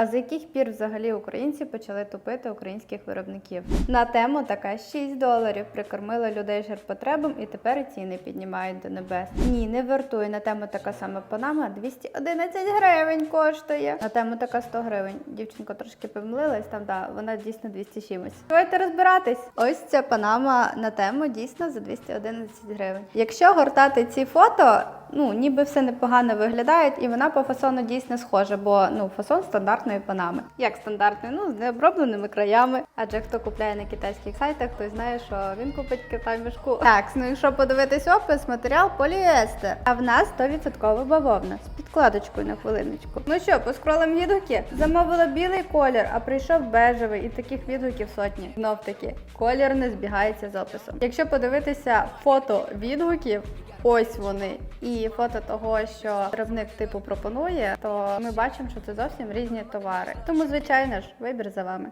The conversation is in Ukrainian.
А з яких пір взагалі українці почали топити українських виробників? На тему така 6 доларів прикормила людей жарпотребом і тепер ціни піднімають до небес. Ні, не вартує. На тему така сама панама 211 гривень коштує. На тему така 100 гривень. Дівчинка трошки помилилась, там да, вона дійсно 200 чимось. Давайте розбиратись. Ось ця панама на тему дійсно за 211 гривень. Якщо гортати ці фото, ну ніби все непогано виглядають, і вона по фасону дійсно схожа, бо ну фасон стандартної панами. Як стандартний, ну з необробленими краями. Адже хто купляє на китайських сайтах, той знає, що він купить китай мішку. Так, ну якщо подивитись опис, матеріал поліестер. А в нас 100% бавовна з підкладочкою на хвилиночку. Ну що, поскролим відгуки? Замовила білий колір, а прийшов бежевий, і таких відгуків сотні. Знов таки, колір не збігається з описом. Якщо подивитися фото відгуків. Ось вони, і фото того, що виробник типу пропонує, то ми бачимо, що це зовсім різні товари. Тому, звичайно ж, вибір за вами.